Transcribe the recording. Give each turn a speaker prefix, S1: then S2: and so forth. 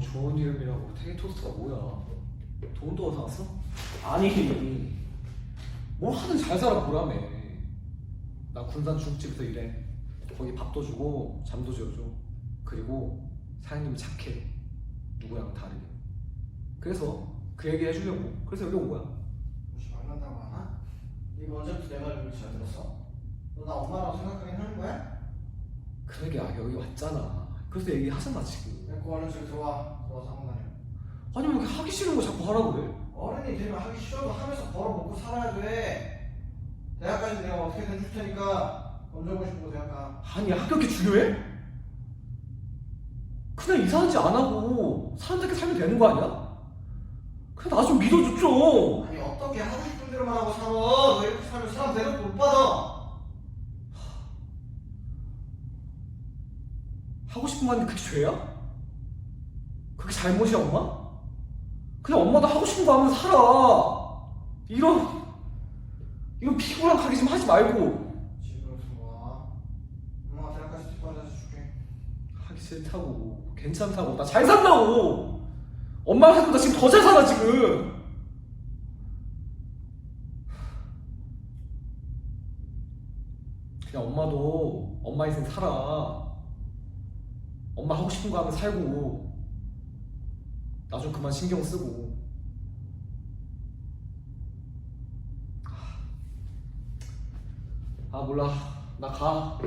S1: 좋은 이름이라고 태기 토스트가 뭐야? 돈도 어디서 났어? 아니 뭘 하든 잘 살아 보라며 나 군산 중국집에서 일해 거기 밥도 주고 잠도 재워줘 그리고 사장님이 착해 누구랑 다르게 그래서 그 얘기 해주려고 그래서 여기 온 거야
S2: 혹시 만난다고 하나? 이거 언제부터 내 말을 그렇게 잘 들었어? 너 나 엄마라고 생각하긴 하는 거야?
S1: 그러게 아 여기 왔잖아 그래서 얘기하잖아 지금?
S2: 내거 얼른 저기 들어와 들어와서 한번 다녀
S1: 아니 왜 이렇게 하기 싫은 거 자꾸 하라 그래?
S2: 어른이 되면 하기 싫어도 하면서 벌어 먹고 살아야 돼. 대학까지 내가 어떻게든 줄 테니까 싶은 거 대학 가
S1: 아니 학교 게 중요해? 그냥 이상한 짓 안 하고 사람들께 살면 되는 거 아니야? 그냥 나 좀 믿어줘 좀
S2: 아니 어떻게 하고 싶은 대로만 하고 살아? 너 이렇게 살면 사람 대접도 못 받아
S1: 하고 싶은 거 하는데 그게 죄야? 그게 잘못이야 엄마? 그냥 엄마도 하고 싶은 거 하면 살아. 이런 이런 피부랑 가기 좀 하지 말고.
S2: 집으로 들어와 엄마가 대학까지 뒷받아서 줄게.
S1: 하기 싫다고. 괜찮다고. 나 잘 산다고. 엄마랑 살고 나 지금 더 잘 살아 지금. 그냥 엄마도 엄마 인생 살아 엄마 하고 싶은 거 하면 살고. 나 좀 그만 신경 쓰고. 아 몰라. 나 가